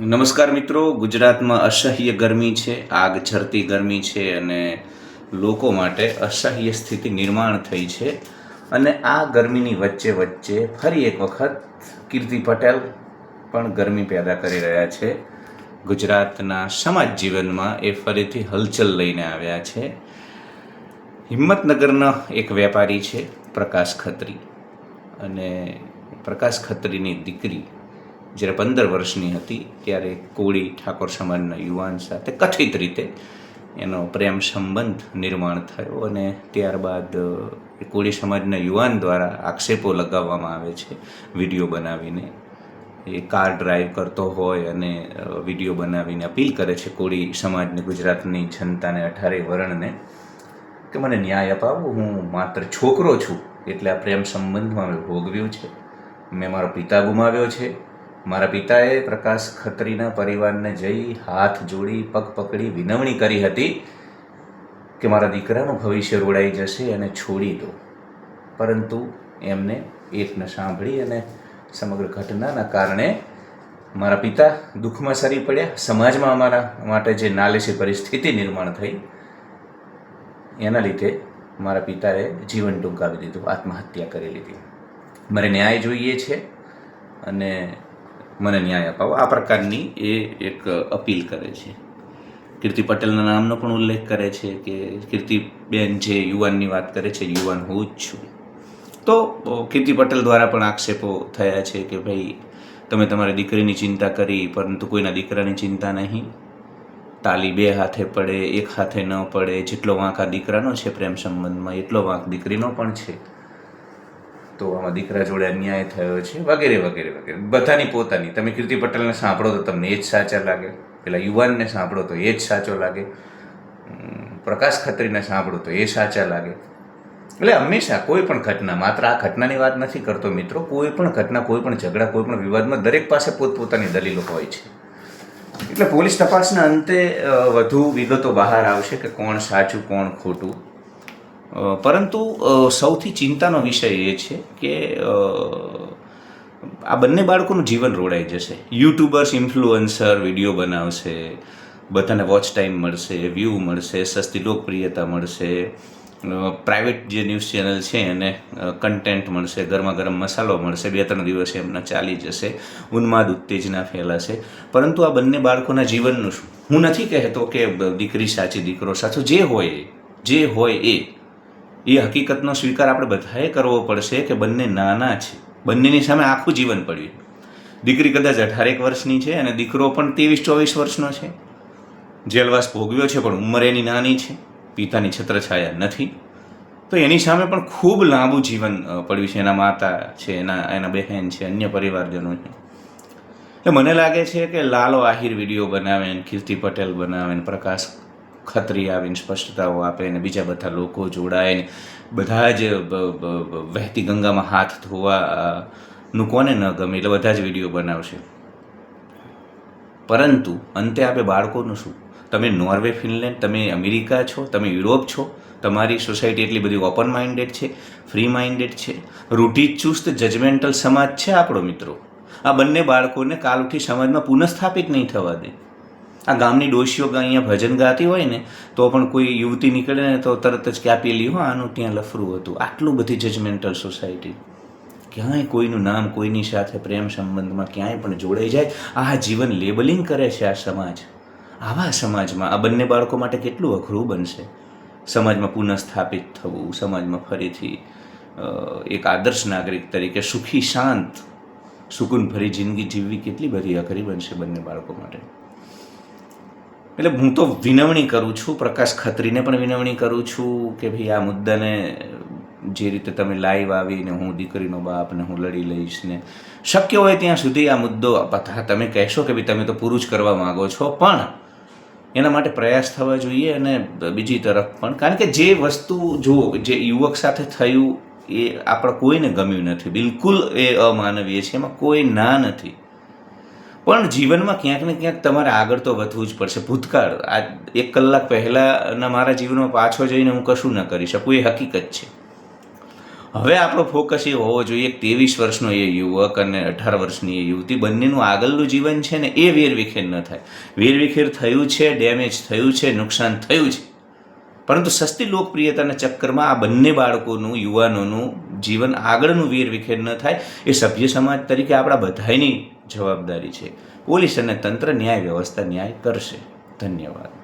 નમસ્કાર મિત્રો, ગુજરાતમાં અસહ્ય ગરમી છે, આગ ઝરતી ગરમી છે અને લોકો માટે અસહ્ય સ્થિતિ નિર્માણ થઈ છે. અને આ ગરમીની વચ્ચે વચ્ચે ફરી એક વખત કીર્તિ પટેલ પણ ગરમી પેદા કરી રહ્યા છે. ગુજરાતના સમાજ જીવનમાં એ ફરીથી હલચલ લઈને આવ્યા છે. હિંમતનગરના એક વેપારી છે, પ્રકાશ ખત્રી. અને પ્રકાશ ખત્રીની દીકરી જ્યારે પંદર વર્ષની હતી ત્યારે કોળી ઠાકોર સમાજના યુવાન સાથે કથિત રીતે એનો પ્રેમ સંબંધ નિર્માણ થયો અને ત્યારબાદ કોળી સમાજના યુવાન દ્વારા આક્ષેપો લગાવવામાં આવે છે વીડિયો બનાવીને. એ કાર ડ્રાઈવ કરતો હોય અને વીડિયો બનાવીને અપીલ કરે છે કોળી સમાજને, ગુજરાતની જનતાને અઠારે વર્ણને કે મને ન્યાય અપાવો, હું માત્ર છોકરો છું એટલે આ પ્રેમ સંબંધમાં મેં ભોગવ્યું છે. મેં મારો પિતા ગુમાવ્યો છે. મારા પિતાએ પ્રકાશ ખત્રીના પરિવારને જઈ હાથ જોડી, પગ પકડી વિનવણી કરી હતી કે મારા દીકરાનું ભવિષ્ય રોડાઈ જશે અને છોડી દો. પરંતુ એમને એક ન સાંભળી અને સમગ્ર ઘટનાના કારણે મારા પિતા દુઃખમાં સરી પડ્યા. સમાજમાં અમારા માટે જે નાલેસી પરિસ્થિતિ નિર્માણ થઈ, એના લીધે મારા પિતાએ જીવન ટૂંકાવી દીધું, આત્મહત્યા કરી લીધી. મારે ન્યાય જોઈએ છે અને મને ન્યાય અપાવો. આ પ્રકારની એ એક અપીલ કરે છે. કીર્તિ પટેલના નામનો પણ ઉલ્લેખ કરે છે કે કીર્તિબેન જે યુવાનની વાત કરે છે, યુવાન હું જ છું. તો કીર્તિ પટેલ દ્વારા પણ આક્ષેપો થયા છે કે ભાઈ, તમે તમારી દીકરીની ચિંતા કરી, પરંતુ કોઈના દીકરાની ચિંતા નહીં. તાલી બે હાથે પડે, એક હાથે ન પડે. જેટલો વાંક આ દીકરાનો છે પ્રેમ સંબંધમાં, એટલો વાંક દીકરીનો પણ છે. તો આમાં દીકરા જોડે અન્યાય થયો છે, વગેરે વગેરે વગેરે. બધાની પોતાની. તમે કીર્તિ પટેલને સાંભળો તો તમને એ જ સાચા લાગે. પેલા યુવાનને સાંભળો તો એ જ સાચો લાગે. પ્રકાશ ખત્રીને સાંભળો તો એ સાચા લાગે. એટલે હંમેશા કોઈ પણ ઘટના, માત્ર આ ઘટનાની વાત નથી કરતો મિત્રો, કોઈ પણ ઘટના, કોઈ પણ ઝઘડા, કોઈ પણ વિવાદમાં દરેક પાસે પોતપોતાની દલીલો હોય છે. એટલે પોલીસ તપાસના અંતે વધુ વિગતો બહાર આવશે કે કોણ સાચું, કોણ ખોટું. પરંતુ સૌથી ચિંતાનો વિષય એ છે કે આ બંને બાળકોનું જીવન રોડાઈ જશે. યુટ્યુબર્સ ઇન્ફ્લુઅન્સર વીડિયો બનાવશે, બધાને વોચ ટાઈમ મળશે વ્યૂ મળશે, સસ્તી, લોકપ્રિયતા મળશે પ્રાઇવેટ જે ન્યૂઝ ચેનલ છે એને કન્ટેન્ટ મળશે, ગરમા ગરમ મસાલો મળશે, બે ત્રણ દિવસે એમના ચાલી જશે, ઉન્માદ ઉત્તેજના ફેલાશે. પરંતુ આ બંને બાળકોના જીવનનું શું? હું નથી કહેતો કે દીકરી સાચી, દીકરો સાચો, જે હોય જે હોય એ એ હકીકતનો સ્વીકાર આપણે બધાએ કરવો પડશે કે બંને નાના છે. બંનેની સામે આખું જીવન પડ્યું. દીકરી કદાચ અઢારેક વર્ષની છે અને દીકરો પણ ત્રેવીસ ચોવીસ વર્ષનો છે. જેલવાસ ભોગવ્યો છે પણ ઉંમર એની નાની છે. પિતાની છત્રછાયા નથી. તો એની સામે પણ ખૂબ લાંબુ જીવન પડ્યું છે. એના માતા છે, એના એના બહેન છે, અન્ય પરિવારજનો છે. એટલે મને લાગે છે કે લાલો આહિર વીડિયો બનાવે ને પટેલ બનાવે પ્રકાશ ખત્રી આવીને સ્પષ્ટતાઓ આપે ને બીજા બધા લોકો જોડાય ને બધા જ વહેતી ગંગામાં હાથ ધોવાનું કોને ન ગમે એટલે બધા જ વીડિયો બનાવશે. પરંતુ અંતે આપણે બાળકોનું શું? તમે નોર્વે, ફિનલેન્ડ, તમે અમેરિકા છો, તમે યુરોપ છો, તમારી સોસાયટી એટલી બધી ઓપન માઇન્ડેડ છે, ફ્રી માઇન્ડેડ છે રૂઢિચુસ્ત જજમેન્ટલ સમાજ છે આપણો મિત્રો. આ બંને બાળકોને કાલ ઉઠી સમાજમાં પુનઃસ્થાપિત નહીં થવા દે. આ ગામની ડોશીઓ અહીંયા ભજન ગાતી હોય ને, તો પણ કોઈ યુવતી નીકળે ને તો તરત જ કે આ પેલી હોય આનું ત્યાં લફરું હતું. આટલું બધી જજમેન્ટલ સોસાયટી ક્યાંય કોઈનું નામ, કોઈની સાથે પ્રેમ સંબંધમાં ક્યાંય પણ જોડાઈ જાય. આ જીવન લેબલિંગ કરે છે આ સમાજ. આવા સમાજમાં આ બંને બાળકો માટે કેટલું અઘરું બનશે? સમાજમાં પુનઃસ્થાપિત થવું, સમાજમાં ફરીથી એક આદર્શ નાગરિક તરીકે સુખી, શાંત, સુકૂન ભરી જિંદગી જીવવી કેટલી બધી અઘરી બનશે બંને બાળકો માટે. એટલે હું તો વિનવણી કરું છું, પ્રકાશ ખત્રીને પણ વિનવણી કરું છું કે ભાઈ આ મુદ્દાને જે રીતે તમે લાઈવ આવીને હું દીકરીનો બાપ ને હું લડી લઈશ ને શક્ય હોય ત્યાં સુધી આ મુદ્દો તમે કહેશો કે ભાઈ તમે તો પૂરું જ કરવા માગો છો, પણ એના માટે પ્રયાસ થવા જોઈએ અને બીજી તરફ પણ. કારણ કે જે વસ્તુ જો જે યુવક સાથે થયું એ આપણે કોઈને ગમ્યું નથી. બિલકુલ એ અમાનવીય છે, એમાં કોઈ ના નથી. પણ જીવનમાં ક્યાંક ને ક્યાંક તમારે આગળ તો વધવું જ પડશે. ભૂતકાળ, આ એક કલાક પહેલાંના મારા જીવનમાં પાછો જઈને હું કશું ન કરી શકું, એ હકીકત છે. હવે આપણો ફોકસ એ હોવો જોઈએ ત્રેવીસ વર્ષનો એ યુવક અને અઢાર વર્ષની એ યુવતી બંનેનું આગળનું જીવન છે ને એ વેરવિખેર ન થાય. વેરવિખેર થયું છે ડેમેજ થયું છે, નુકસાન થયું છે. પરંતુ સસ્તી લોકપ્રિયતાના ચક્કરમાં આ બંને બાળકોનું, યુવાનોનું જીવન આગળનું વેરવિખેર ન થાય એ સભ્ય સમાજ તરીકે આપણા બધાની જવાબદારી છે. પોલીસ અને તંત્ર ન્યાય વ્યવસ્થા ન્યાય કરશે. ધન્યવાદ.